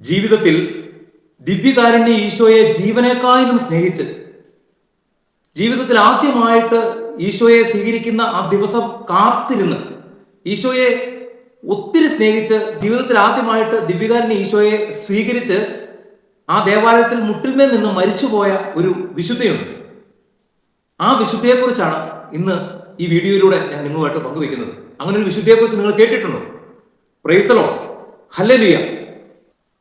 ജീവിതത്തിൽ ദിവ്യകാരുണ്യ ഈശോയെ ജീവനേക്കാളും സ്നേഹിച്ച് ജീവിതത്തിൽ ആദ്യമായിട്ട് ഈശോയെ സ്വീകരിക്കുന്ന ആ ദിവസം കാത്തിരുന്ന് ഈശോയെ ഒത്തിരി സ്നേഹിച്ച് ജീവിതത്തിൽ ആദ്യമായിട്ട് ദിവ്യകാരുണ്യ ഈശോയെ സ്വീകരിച്ച് ആ ദേവാലയത്തിൽ മുട്ടിൽമേൽ നിന്ന് മരിച്ചുപോയ ഒരു വിശുദ്ധയുണ്ട്. ആ വിശുദ്ധയെക്കുറിച്ചാണ് ഇന്ന് ഈ വീഡിയോയിലൂടെ ഞാൻ നിങ്ങളുമായിട്ട് പങ്കുവെക്കുന്നത്. അങ്ങനെ ഒരു വിശുദ്ധയെക്കുറിച്ച് നിങ്ങൾ കേട്ടിട്ടുണ്ടോ? പ്രൈസലോ ഹല്ലലിയ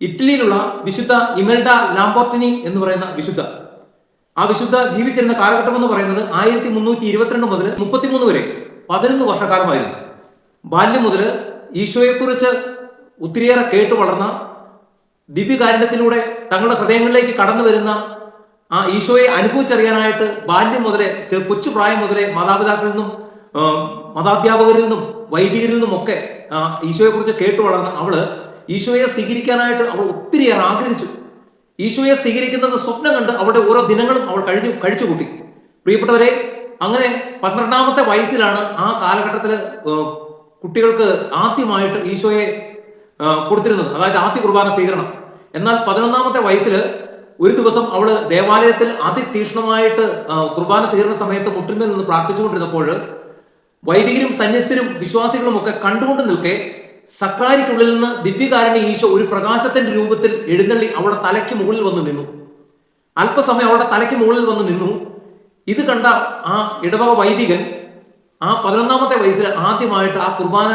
ഇറ്റലിയിലുള്ള വിശുദ്ധ ഇമൽഡ ലാംബോർട്ടിനി എന്ന് പറയുന്ന വിശുദ്ധ. ആ വിശുദ്ധ ജീവിച്ചിരുന്ന കാലഘട്ടം എന്ന് പറയുന്നത് ആയിരത്തി മുന്നൂറ്റി ഇരുപത്തിരണ്ട് മുതൽ മുപ്പത്തിമൂന്ന് വരെ പതിനൊന്ന് വർഷക്കാലമായിരുന്നു. ബാല്യം മുതൽ ഈശോയെക്കുറിച്ച് ഒത്തിരിയേറെ കേട്ടു വളർന്ന ദിവ്യകാരുണ്യത്തിലൂടെ തങ്ങളുടെ ഹൃദയങ്ങളിലേക്ക് കടന്നു വരുന്ന ആ ഈശോയെ അനുഭവിച്ചറിയാനായിട്ട് ബാല്യം മുതലേ കൊച്ചു പ്രായം മുതലേ മാതാപിതാക്കളിൽ നിന്നും മതാധ്യാപകരിൽ നിന്നും വൈദികരിൽ നിന്നും ഒക്കെ ഈശോയെക്കുറിച്ച് കേട്ടു വളർന്ന അവൾ ഈശോയെ സ്വീകരിക്കാനായിട്ട് അവൾ ഒത്തിരിയേറെ ആഗ്രഹിച്ചു. ഈശോയെ സ്വീകരിക്കുന്നത് സ്വപ്നം കണ്ട് അവളുടെ ഓരോ ദിനങ്ങളും അവൾ കഴിഞ്ഞു കഴിച്ചു കൂട്ടി പ്രിയപ്പെട്ടവരെ അങ്ങനെ പന്ത്രണ്ടാമത്തെ വയസ്സിലാണ് ആ കാലഘട്ടത്തിൽ കുട്ടികൾക്ക് ആദ്യമായിട്ട് ഈശോയെ കൊടുത്തിരുന്നത്. അതായത് ആദ്യ കുർബാന സ്വീകരണം. എന്നാൽ പതിനൊന്നാമത്തെ വയസ്സിൽ ഒരു ദിവസം അവൾ ദേവാലയത്തിൽ അതിതീക്ഷ്ണമായിട്ട് കുർബാന സ്വീകരണ സമയത്ത് മുട്ടിന്മേൽ നിന്ന് പ്രാർത്ഥിച്ചുകൊണ്ടിരുന്നപ്പോൾ വൈദികരും സന്യസ്തരും വിശ്വാസികളും ഒക്കെ കണ്ടുകൊണ്ട് നിൽക്കെ സക്രാരിക്കുള്ളിൽ നിന്ന് ദിവ്യകാരണി ഈശോ ഒരു പ്രകാശത്തിന്റെ രൂപത്തിൽ എഴുന്നള്ളി അവളുടെ തലയ്ക്ക് മുകളിൽ വന്ന് നിന്നു. അല്പസമയം അവളുടെ തലയ്ക്ക് മുകളിൽ വന്ന് നിന്നു. ഇത് കണ്ട ആ ഇടവക വൈദികൻ ആ പതിനൊന്നാമത്തെ വയസ്സിൽ ആദ്യമായിട്ട് ആ കുർബാന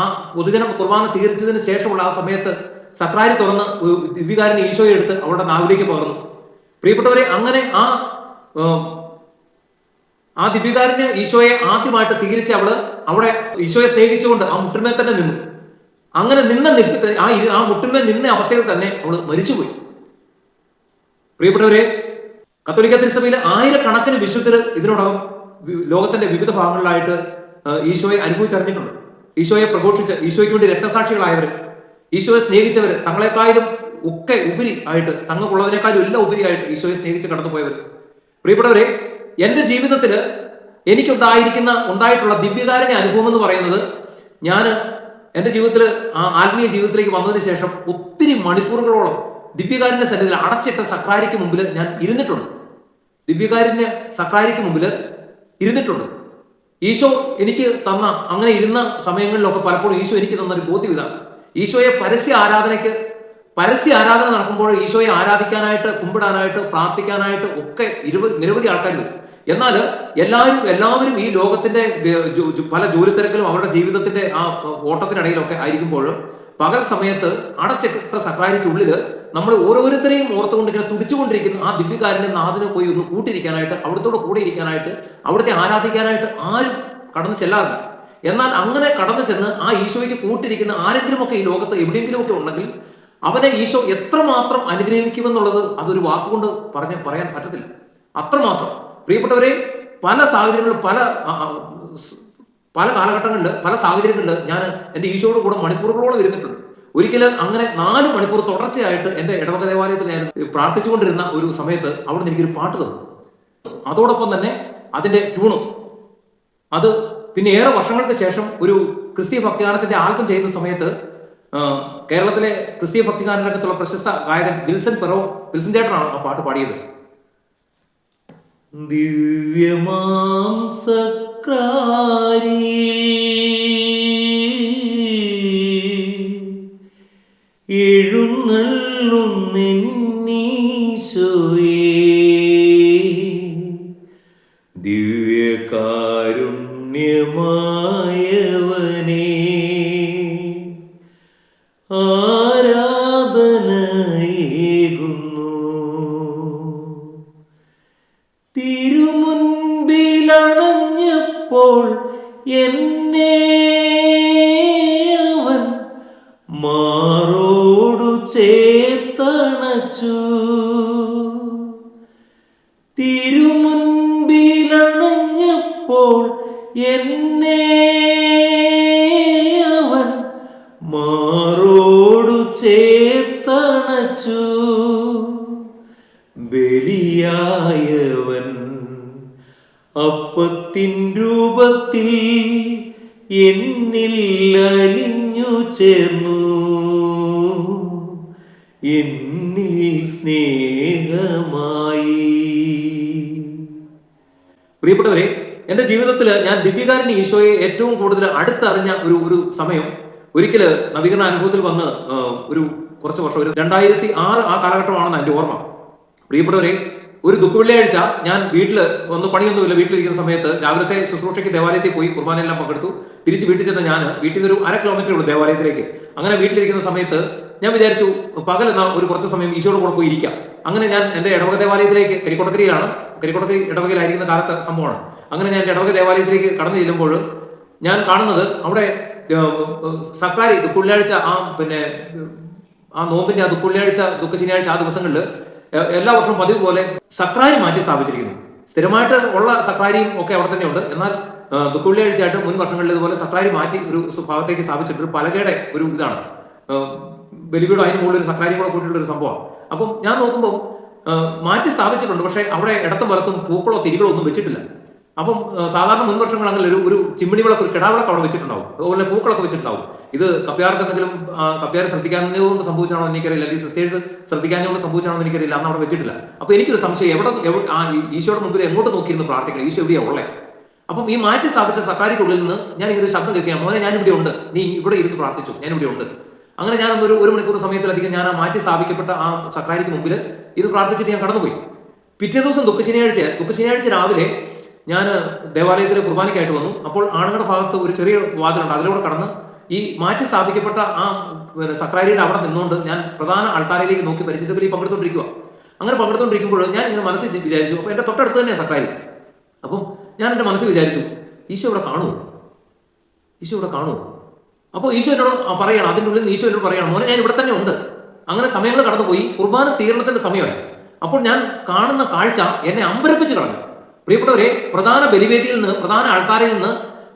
ആ പൊതുജനം കുർബാന സ്വീകരിച്ചതിന് ശേഷമുള്ള ആ സമയത്ത് സക്രാരി തുറന്ന് ദിവ്യകാരൻ ഈശോയെ എടുത്ത് അവളുടെ നാവിലേക്ക് പകർന്നു. പ്രിയപ്പെട്ടവരെ അങ്ങനെ ആ ആ ദിവ്യകാരന് ഈശോയെ ആദ്യമായിട്ട് സ്വീകരിച്ച് അവൾ അവിടെ ഈശോയെ സ്നേഹിച്ചുകൊണ്ട് ആ മുട്ടിന്മേൽ തന്നെ നിന്നു. അങ്ങനെ നിന്ന നിൽപ്പി ആ ആ മുട്ടിന്മേൽ നിന്ന അവസ്ഥയിൽ തന്നെ അവൾ മരിച്ചുപോയി. പ്രിയപ്പെട്ടവരെ കത്തോലിക്ക തിരുസഭയിലെ ആയിരക്കണക്കിന് വിശുദ്ധർ ഇതിനോടകം ലോകത്തിന്റെ വിവിധ ഭാഗങ്ങളിലായിട്ട് ഈശോയെ അനുഭവിച്ചറിഞ്ഞിട്ടുണ്ട്. ഈശോയെ പ്രഘോഷിച്ച് ഈശോയ്ക്ക് വേണ്ടി രക്തസാക്ഷികളായവർ ഈശോയെ സ്നേഹിച്ചവർ തങ്ങളെക്കാളും ഒക്കെ ഉപരി ആയിട്ട് തങ്ങൾക്കുള്ളതിനേക്കാളും എല്ലാം ഉപരിയായിട്ട് ഈശോയെ സ്നേഹിച്ച് കടന്നുപോയവർ പ്രിയപ്പെട്ടവരെ എന്റെ ജീവിതത്തിൽ എനിക്കുണ്ടായിരിക്കുന്ന ഉണ്ടായിട്ടുള്ള ദിവ്യകാരന്റെ അനുഭവം എന്ന് പറയുന്നത് ഞാൻ എന്റെ ജീവിതത്തിൽ ആ ആത്മീയ ജീവിതത്തിലേക്ക് വന്നതിന് ശേഷം ഒത്തിരി മണിക്കൂറുകളോളം ദിവ്യകാരന്റെ സന്നിധിയിൽ അടച്ചിട്ട സക്രാരിക്ക് മുമ്പിൽ ഞാൻ ഇരുന്നിട്ടുണ്ട്. ദിവ്യകാരന്റെ സക്രാരിക്ക് മുമ്പിൽ ഇരുന്നിട്ടുണ്ട്. ഈശോ എനിക്ക് തന്ന അങ്ങനെ ഇരുന്ന സമയങ്ങളിലൊക്കെ പലപ്പോഴും ഈശോ എനിക്ക് തന്ന ഒരു ബോധ്യം ഇതാണ് ഈശോയെ പരസ്യ ആരാധനയ്ക്ക് പരസ്യ ആരാധന നടക്കുമ്പോൾ ഈശോയെ ആരാധിക്കാനായിട്ട് കുമ്പിടാനായിട്ട് പ്രാർത്ഥിക്കാനായിട്ട് ഒക്കെ ഇരുപത് നിരവധി ആൾക്കാർ വരും എന്നാൽ എല്ലാവരും എല്ലാവരും ഈ ലോകത്തിന്റെ പല ജോലി തിരക്കിലും പല ജോലിത്തിരക്കിലും അവരുടെ ജീവിതത്തിന്റെ ആ ഓട്ടത്തിനിടയിലൊക്കെ ആയിരിക്കുമ്പോൾ പകൽ സമയത്ത് അടച്ചിട്ട സക്രാരിക്കുള്ളിൽ നമ്മൾ ഓരോരുത്തരെയും ഓർത്തുകൊണ്ട് ഇങ്ങനെ തുടിച്ചുകൊണ്ടിരിക്കുന്ന ആ ദിവ്യകാരന്റെ നാദിനെ പോയി ഒന്ന് കൂട്ടിരിക്കാനായിട്ട് അവിടുത്തോട് കൂടെ ഇരിക്കാനായിട്ട് അവിടുത്തെ ആരാധിക്കാനായിട്ട് ആരും കടന്നു ചെല്ലാറില്ല. എന്നാൽ അങ്ങനെ കടന്നു ചെന്ന് ആ ഈശോയ്ക്ക് കൂട്ടിരിക്കുന്ന ആരെങ്കിലുമൊക്കെ ഈ ലോകത്ത് എവിടെയെങ്കിലുമൊക്കെ ഉണ്ടെങ്കിൽ അവനെ ഈശോ എത്രമാത്രം അനുഗ്രഹിക്കുമെന്നുള്ളത് അതൊരു വാക്കുകൊണ്ട് പറഞ്ഞ് പറയാൻ പറ്റത്തില്ല. അത്രമാത്രം. പ്രിയപ്പെട്ടവരെ പല സാഹചര്യങ്ങളിലും പല പല കാലഘട്ടങ്ങളിൽ പല സാഹചര്യങ്ങളിൽ ഞാൻ എന്റെ ഈശോയുടെ കൂടെ മണിക്കൂറുകളോളം ഇരുന്നിട്ടുണ്ട്. ഒരിക്കൽ അങ്ങനെ നാല് മണിക്കൂർ തുടർച്ചയായിട്ട് എന്റെ ഇടവക ദേവാലയത്തിൽ ഞാൻ പ്രാർത്ഥിച്ചുകൊണ്ടിരുന്ന ഒരു സമയത്ത് അവിടുന്ന് എനിക്കൊരു പാട്ട് തന്നു. അതോടൊപ്പം തന്നെ അതിന്റെ ട്യൂണും. അത് പിന്നെ ഏറെ വർഷങ്ങൾക്ക് ശേഷം ഒരു ക്രിസ്തീയ ഭക്തിഗാനത്തിന്റെ ആൽബം ചെയ്യുന്ന സമയത്ത് കേരളത്തിലെ ക്രിസ്തീയ ഭക്തിഗാന രംഗത്തുള്ള പ്രശസ്ത ഗായകൻ വിൽസൺ പെറോ വിൽസൺ ചേട്ടനാണ് ആ പാട്ട് പാടിയത്. ദിവ്യമാം ദിവ്യകാരുണ്യമായവനേ ആരാധനയേകുന്നു ബലിയായവൻ. അപ്പത്തിൻ രൂപത്തിൽ എന്നിൽ അലിഞ്ഞു ചേർന്നു. എന്നിൽ സ്നേഹമായി. പ്രിയപ്പെട്ടവരെ എന്റെ ജീവിതത്തിൽ ഞാൻ ദിവ്യകാരൻ ഈശോയെ ഏറ്റവും കൂടുതൽ അടുത്തറിഞ്ഞ ഒരു ഒരു സമയം. ഒരിക്കൽ നവീകരണ അനുഭവത്തിൽ വന്ന് ഒരു കുറച്ച് വർഷം ഒരു രണ്ടായിരത്തി ആറ് ആ കാലഘട്ടമാണെന്ന് എന്റെ ഓർമ്മ. പ്രിയപ്പെട്ടവരെ ഒരു ദുഃഖവെള്ളിയാഴ്ച ഞാൻ വീട്ടിൽ ഒന്ന് പണിയൊന്നുമില്ല വീട്ടിലിരിക്കുന്ന സമയത്ത് രാവിലത്തെ ശുശ്രൂഷയ്ക്ക് ദേവാലയത്തിൽ പോയി കുർബാനയെല്ലാം പങ്കെടുത്തു. തിരിച്ച് വീട്ടിൽ ചെന്ന ഞാൻ വീട്ടിൽ നിന്ന് ഒരു അര കിലോമീറ്റർ ഉള്ളൂ ദേവാലയത്തിലേക്ക്. അങ്ങനെ വീട്ടിലിരിക്കുന്ന സമയത്ത് ഞാൻ വിചാരിച്ചു പകൽ എന്നാൽ ഒരു കുറച്ച് സമയം ഈശോയുടെ കൂടെ പോയി ഇരിക്കാം. അങ്ങനെ ഞാൻ എന്റെ ഇടവക ദേവാലയത്തിലേക്ക് കരിക്കോട്ടക്കരിയിലാണ്. കരിക്കോട്ടക്കരി ഇടവകയിലായിരിക്കുന്ന കാലത്ത് സംഭവമാണ്. അങ്ങനെ ഞാൻ ഇടവക ദേവാലയത്തിലേക്ക് കടന്നു ചെല്ലുമ്പോൾ ഞാൻ കാണുന്നത് അവിടെ സർക്കാർ ദുഃഖുള്ളിയാഴ്ച ആ പിന്നെ ആ നോമ്പിന്റെ ആ ദുഃഖുള്ളിയാഴ്ച ദുഃഖ ശനിയാഴ്ച ആ ദിവസങ്ങളിൽ എല്ലാ വർഷവും പതിവ് പോലെ സക്രാരി മാറ്റി സ്ഥാപിച്ചിരിക്കുന്നു. സ്ഥിരമായിട്ട് ഉള്ള സക്രാരിയും ഒക്കെ അവിടെ തന്നെ ഉണ്ട് എന്നാൽ ദുഃഖുള്ളിയാഴ്ചയായിട്ട് മുൻ വർഷങ്ങളിൽ ഇതുപോലെ സക്രാരി മാറ്റി ഒരു ഭാഗത്തേക്ക് സ്ഥാപിച്ചിട്ട് പലകയുടെ ഒരു ഇതാണ്. ബലിപീഠം അതിന് മുകളിൽ ഒരു സക്രാരി കൂടെ കൂട്ടിയിട്ടുള്ള ഒരു സംഭവമാണ്. അപ്പം ഞാൻ നോക്കുമ്പോൾ മാറ്റി സ്ഥാപിച്ചിട്ടുണ്ട്. പക്ഷേ അവിടെ ഇടത്തും വലത്തും പൂക്കളോ തിരികളോ ഒന്നും വെച്ചിട്ടില്ല. അപ്പം സാധാരണ മുൻവർഷങ്ങൾ അങ്ങനെ ഒരു ഒരു ചിമ്മിണി വിളക്ക് ഒരു കിടാവിളക്ക് അവിടെ വെച്ചിട്ടുണ്ടാവും. അതുപോലെ പൂക്കളൊക്കെ വെച്ചിട്ടുണ്ടാവും. ഇത് കപ്പ്യാർക്ക് എന്തെങ്കിലും കപ്പ്യാർ ശ്രദ്ധിക്കാഞ്ഞതുകൊണ്ട് സംഭവിച്ചാണോ എനിക്കറിയില്ല. അല്ലെങ്കിൽ സിസ്റ്റേഴ്സ് ശ്രദ്ധിക്കാഞ്ഞതുകൊണ്ട് സംഭവിച്ചാണോ എനിക്കറിയില്ല. അന്ന് അവിടെ വെച്ചിട്ടില്ല. അപ്പൊ എനിക്കൊരു സംശയം എവിടെ ഈശോയുടെ മുമ്പിൽ എങ്ങോട്ട് നോക്കിയിരുന്നു പ്രാർത്ഥിക്കണം? ഈശോ എവിടെയാ ഉള്ളേ? അപ്പം ഈ മാറ്റി സ്ഥാപിച്ച സക്കാരിക്കുള്ളിൽ നിന്ന് ഞാൻ ഇങ്ങനെ ശബ്ദം കേൾക്കുകയാണ്. മോനെ ഞാൻ ഇവിടെ ഉണ്ട്. നീ ഇവിടെ ഇരുന്ന് പ്രാർത്ഥിച്ചു. ഞാൻ ഇവിടെ ഉണ്ട്. അങ്ങനെ ഞാൻ ഒരു ഒരു മണിക്കൂർ സമയത്തിലധികം ഞാൻ ആ മാറ്റി സ്ഥാപിക്കപ്പെട്ട ആ സക്കാരിക്ക് മുമ്പിൽ ഇത് പ്രാർത്ഥിച്ചിട്ട് ഞാൻ കടന്നുപോയി. പിറ്റേ ദിവസം ദുഃഖ ശനിയാഴ്ച ദുഃഖ ശനിയാഴ്ച രാവിലെ ഞാൻ ദേവാലയത്തിലെ കുർബാനയ്ക്കായിട്ട് വന്നു. അപ്പോൾ ആണുങ്ങളുടെ ഭാഗത്ത് ഒരു ചെറിയ വാതിലുണ്ട്. അതിലൂടെ കടന്ന് ഈ മാറ്റി സ്ഥാപിക്കപ്പെട്ട ആ സക്രാരിയുടെ അവിടെ നിന്നുകൊണ്ട് ഞാൻ പ്രധാന അൾത്താരയിലേക്ക് നോക്കി പരിശുദ്ധ ബലി പങ്കെടുത്തോണ്ടിരിക്കുക അങ്ങനെ പങ്കെടുത്തോണ്ടിരിക്കുമ്പോൾ ഞാൻ ഇങ്ങനെ മനസ്സിൽ വിചാരിച്ചു അപ്പോൾ എന്റെ തൊട്ടടുത്ത് തന്നെ സക്രാരി. അപ്പം ഞാൻ എന്റെ മനസ്സിൽ വിചാരിച്ചു ഈശോ ഇവിടെ കാണുമോ ഈശോ ഇവിടെ കാണുമോ അപ്പോൾ ഈശോ എന്നോട് പറയണം. അതിന്റെ ഉള്ളിൽ ഈശോ എന്നോട് പറയണം. മോനെ ഞാൻ ഇവിടെ തന്നെ ഉണ്ട്. അങ്ങനെ സമയങ്ങൾ കടന്നുപോയി. കുർബാന സ്വീകരണത്തിന്റെ സമയമായി. അപ്പോൾ ഞാൻ കാണുന്ന കാഴ്ച എന്നെ അമ്പരപ്പിച്ച് കളഞ്ഞു. പ്രിയപ്പെട്ടവരെ പ്രധാന ബലിവേദിയിൽ നിന്ന് പ്രധാന ആൾക്കാരിൽ നിന്ന്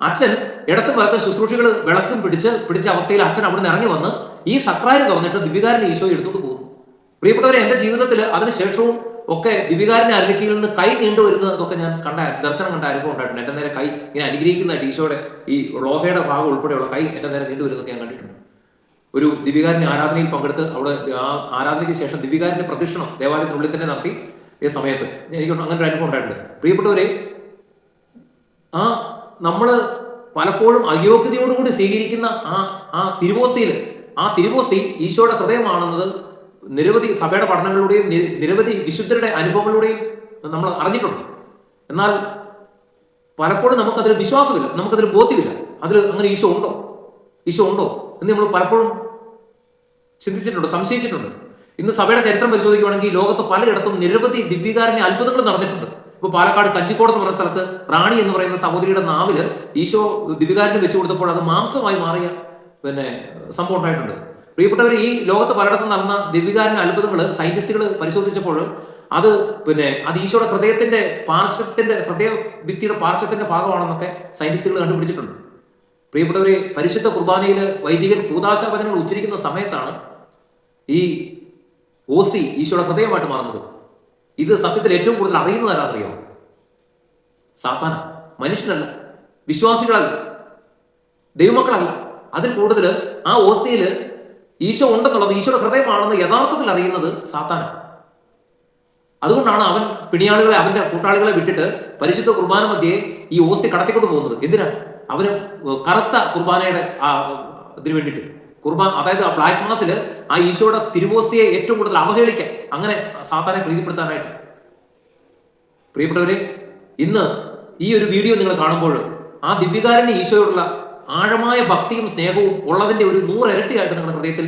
അച്ഛൻ ഇടത്തും വലത്തും ശുശ്രൂഷകൾ വിളക്കും പിടിച്ച് പിടിച്ച അവസ്ഥയിൽ അച്ഛൻ അവിടെ നിന്ന് ഇറങ്ങി വന്ന് ഈ സക്രാരി തുറന്നിട്ട് ദിവികാരനെ ഈശോയെ എടുത്തുകൊണ്ട് പോകുന്നു. പ്രിയപ്പെട്ടവരെ എന്റെ ജീവിതത്തിൽ അതിനുശേഷവും ഒക്കെ ദിവ്യകാരന്റെ അരലക്കിയിൽ നിന്ന് കൈ നീണ്ടു വരുന്നതൊക്കെ ഞാൻ കണ്ട ദർശനം കണ്ട അനുഭവം ഉണ്ടായിട്ടുണ്ട്. എന്റെ നേരെ കൈ ഇങ്ങനെ അനുഗ്രഹിക്കുന്ന ഈശോയുടെ ഈ ലോഹയുടെ ഭാഗം ഉൾപ്പെടെയുള്ള കൈ എന്റെ നേരെ നീണ്ടു വരുന്നതൊക്കെ ഞാൻ കണ്ടിട്ടുണ്ട്. ഒരു ദിവ്യകാരന്റെ ആരാധനയിൽ പങ്കെടുത്ത് അവിടെ ആ ആരാധനയ്ക്ക് ശേഷം ദിവികാരന്റെ പ്രദക്ഷിണം ദേവാലയത്തിനുള്ളിൽ തന്നെ നടത്തി ഈ സമയത്ത്. എനിക്ക് അങ്ങനെ ഒരു അനുഭവം ഉണ്ടായിട്ടുണ്ട്. പ്രിയപ്പെട്ടവരെ ആ നമ്മൾ പലപ്പോഴും അയോഗ്യതയോടുകൂടി സ്വീകരിക്കുന്ന ആ ആ തിരുവോസ്തിയിൽ ആ തിരുവോസ്തി ഈശോയുടെ ഹൃദയമാണെന്നത് നിരവധി സഭയുടെ പഠനങ്ങളിലൂടെയും നിരവധി വിശുദ്ധരുടെ അനുഭവങ്ങളിലൂടെയും നമ്മൾ അറിഞ്ഞിട്ടുണ്ട്. എന്നാൽ പലപ്പോഴും നമുക്കതിൽ വിശ്വാസമില്ല നമുക്കതിൽ ബോധ്യമില്ല. അതിൽ അങ്ങനെ ഈശോ ഉണ്ടോ? ഈശോ ഉണ്ടോ? എന്ന് നമ്മൾ പലപ്പോഴും ചിന്തിച്ചിട്ടുണ്ട് സംശയിച്ചിട്ടുണ്ട്. ഇന്ന് സഭയുടെ ചരിത്രം പരിശോധിക്കുകയാണെങ്കിൽ ലോകത്ത് പലയിടത്തും നിരവധി ദിവ്യകാരന്റെ അത്ഭുതങ്ങൾ നടന്നിട്ടുണ്ട്. ഇപ്പൊ പാലക്കാട് കഞ്ചിക്കോട് എന്ന് പറയുന്ന സ്ഥലത്ത് റാണി എന്ന് പറയുന്ന സഹോദരിയുടെ നാവിൽ ഈശോ ദിവ്യകാരനെ വെച്ചു കൊടുത്തപ്പോൾ അത് മാംസമായി മാറിയ പിന്നെ സംഭവം ഉണ്ടായിട്ടുണ്ട്. പ്രിയപ്പെട്ടവർ ഈ ലോകത്ത് പലയിടത്തും നടന്ന ദിവ്യകാരന്റെ അത്ഭുതങ്ങൾ സയന്റിസ്റ്റുകൾ പരിശോധിച്ചപ്പോൾ അത് പിന്നെ അത് ഈശോയുടെ ഹൃദയത്തിന്റെ പാർശ്വത്തിന്റെ ഹൃദയ ഭിത്തിയുടെ പാർശ്വത്തിന്റെ ഭാഗമാണെന്നൊക്കെ സയന്റിസ്റ്റുകൾ കണ്ടുപിടിച്ചിട്ടുണ്ട്. പ്രിയപ്പെട്ടവരെ പരിശുദ്ധ കുർബാനയിൽ വൈദികർ കൂതാശാവചനങ്ങൾ ഉച്ചരിക്കുന്ന സമയത്താണ് ഈ ഓസ്തി ഈശോയുടെ ഹൃദയമായിട്ട് മാറുന്നത്. ഇത് സത്യത്തിൽ ഏറ്റവും കൂടുതൽ അറിയുന്നത് ആരാന്നറിയോ സാത്താന മനുഷ്യനല്ല. വിശ്വാസികളല്ല. ദൈവമക്കളല്ല. അതിൽ കൂടുതൽ ആ ഓസ്തിയിൽ ഈശോ ഉണ്ടെന്നുള്ളത് ഈശോയുടെ ഹൃദയമാണെന്ന് യഥാർത്ഥത്തിൽ അറിയുന്നത് സാത്താന അതുകൊണ്ടാണ് അവൻ പിണിയാളുകളെ അവന്റെ കൂട്ടാളികളെ വിട്ടിട്ട് പരിശുദ്ധ കുർബാന മധ്യേ ഈ ഓസ്തി കടത്തിക്കൊണ്ട് പോകുന്നത്. എന്തിനാ? അവന് കറുത്ത കുർബാനയുടെ ഇതിനു വേണ്ടിയിട്ട്. കുർബാൻ അതായത് ആ ബ്ലാക്ക് മാസിൽ ആ ഈശോയുടെ തിരുവോസ്തിയെ ഏറ്റവും കൂടുതൽ അവഹേളിക്കാൻ അങ്ങനെ സാത്താനെ പ്രീതിപ്പെടുത്താനായിട്ട്. പ്രിയപ്പെട്ടവരെ ഇന്ന് ഈ ഒരു വീഡിയോ നിങ്ങൾ കാണുമ്പോൾ ആ ദിവ്യകാരന് ഈശോയോടുള്ള ആഴമായ ഭക്തിയും സ്നേഹവും ഉള്ളതിന്റെ ഒരു നൂറിരട്ടിയായിട്ട് നിങ്ങളുടെ ഹൃദയത്തിൽ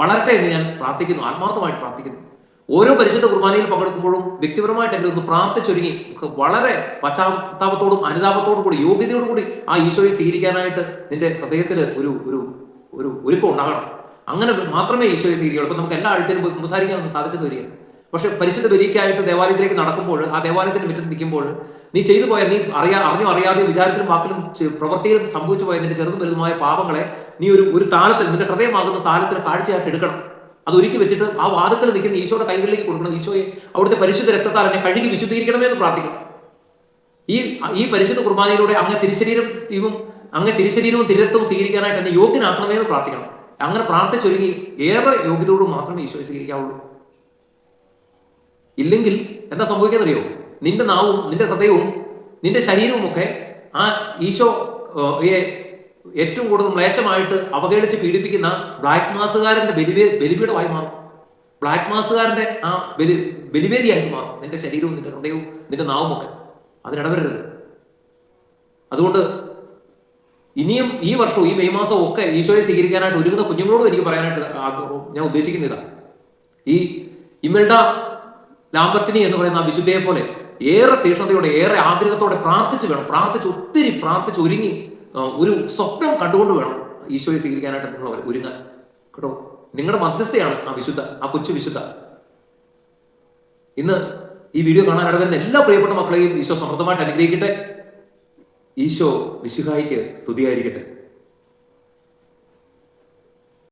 വളരട്ടെ എന്ന് ഞാൻ പ്രാർത്ഥിക്കുന്നു ആത്മാർത്ഥമായിട്ട് പ്രാർത്ഥിക്കുന്നു. ഓരോ പരിശുദ്ധ കുർബാനയിൽ പങ്കെടുക്കുമ്പോഴും വ്യക്തിപരമായിട്ട് എന്നെ ഒന്ന് പ്രാർത്ഥിച്ചൊരുങ്ങി. വളരെ പശ്ചാത്താപത്തോടും അനുതാപത്തോടും കൂടി യോഗ്യതയോടും കൂടി ആ ഈശോയെ സ്വീകരിക്കാനായിട്ട് നിന്റെ ഹൃദയത്തിൽ ഒരു ഒരു ഒരു ഒരുക്കം ഉണ്ടാകണം. അങ്ങനെ മാത്രമേ ഈശോയെ സ്വീകരിക്കുള്ളൂ അപ്പൊ നമുക്ക് എല്ലാ ആഴ്ചയിലും സംസാരിക്കാൻ സാധിച്ചത് വരിക പക്ഷെ പരിശുദ്ധ ബലിക്കായിട്ട് ദേവാലയത്തിലേക്ക് നടക്കുമ്പോൾ ആ ദേവാലയത്തിന്റെ മുറ്റത്ത് നിൽക്കുമ്പോൾ നീ ചെയ്തു പോയ നീ അറിയാ അറിഞ്ഞോ അറിയാതെ വിചാരത്തിലും വാക്കിലും പ്രവൃത്തിയിലും സംഭവിച്ചു പോയ നിന്റെ ചെറുതും വലുതുമായ പാപങ്ങളെ നീ ഒരു ഒരു താലത്തിൽ നിന്റെ ഹൃദയമാകുന്ന താലത്തിൽ കാഴ്ചയായിട്ട് എടുക്കണം. അത് ഒരുക്കി വെച്ചിട്ട് ആ വാദത്തിൽ നിൽക്കുന്ന ഈശോയുടെ കൈകളിലേക്ക് കൊടുക്കണം. ഈശോയെ അവിടുത്തെ പരിശുദ്ധ രക്തത്താൽ എന്നെ കഴുകി വിശുദ്ധീകരിക്കണമേ എന്ന് പ്രാർത്ഥിക്കണം ഈ ഈ പരിശുദ്ധ കുർബാനയിലൂടെ അങ്ങ് തിരുശരീരം ഇവും അങ്ങ് തിരുശരീരവും തിരത്വവും സ്വീകരിക്കാനായിട്ട് എന്നെ യോഗ്യനാക്കണമേ എന്ന് പ്രാർത്ഥിക്കണം. അങ്ങനെ പ്രാർത്ഥിച്ചൊരുങ്ങി ഏറെ യോഗ്യതയോട് മാത്രമേ ഈശോയെ സ്വീകരിക്കാവുള്ളൂ. ഇല്ലെങ്കിൽ എന്താ സംഭവിക്കുന്നറിയോ? നിന്റെ നാവും നിന്റെ ഹൃദയവും നിന്റെ ശരീരവും ഒക്കെ ആ ഈശോ ഏറ്റവും കൂടുതൽ മ്ലേച്ഛമായിട്ട് അവഹേളിച്ച് പീഡിപ്പിക്കുന്ന ബ്ലാക്ക് മാസുകാരന്റെ ബലിവേ ബലിപീഠമായി മാറും. ബ്ലാക്ക് മാസുകാരന്റെ ആ ബലി ബലിവേദിയായി മാറും. നിന്റെ ശരീരവും നിന്റെ ഹൃദയവും നിന്റെ നാവും ഒക്കെ അതിനിടവരരുത്. അതുകൊണ്ട് ഇനിയും ഈ വർഷവും ഈ മെയ് മാസവും ഒക്കെ ഈശോയെ സ്വീകരിക്കാനായിട്ട് ഒരുങ്ങുന്ന കുഞ്ഞുങ്ങളോടും എനിക്ക് പറയാനായിട്ട് ഞാൻ ഉദ്ദേശിക്കുന്നില്ല ഈ ഇമൽഡ ലാംബർട്ടിനി എന്ന് പറയുന്ന ആ വിശുദ്ധയെ പോലെ ഏറെ തീഷ്ണതയോടെ ഏറെ ആഗ്രഹത്തോടെ പ്രാർത്ഥിച്ചു വേണം. പ്രാർത്ഥിച്ച് ഒത്തിരി പ്രാർത്ഥിച്ച് ഒരുങ്ങി ഒരു സ്വപ്നം കണ്ടുകൊണ്ട് വേണം ഈശോയെ സ്വീകരിക്കാനായിട്ട് നിങ്ങൾ അവർ ഒരുങ്ങാൻ. കേട്ടോ? നിങ്ങളുടെ മധ്യസ്ഥയാണ് ആ വിശുദ്ധ ആ കൊച്ചു വിശുദ്ധ. ഇന്ന് ഈ വീഡിയോ കാണാൻ വരുന്ന എല്ലാ പ്രിയപ്പെട്ട മക്കളെയും ഈശോ സമൃദ്ധമായിട്ട് അനുഗ്രഹിക്കട്ടെ. ഈശോ വിശുഹായിക്ക് സ്തുതിയായിരിക്കട്ടെ.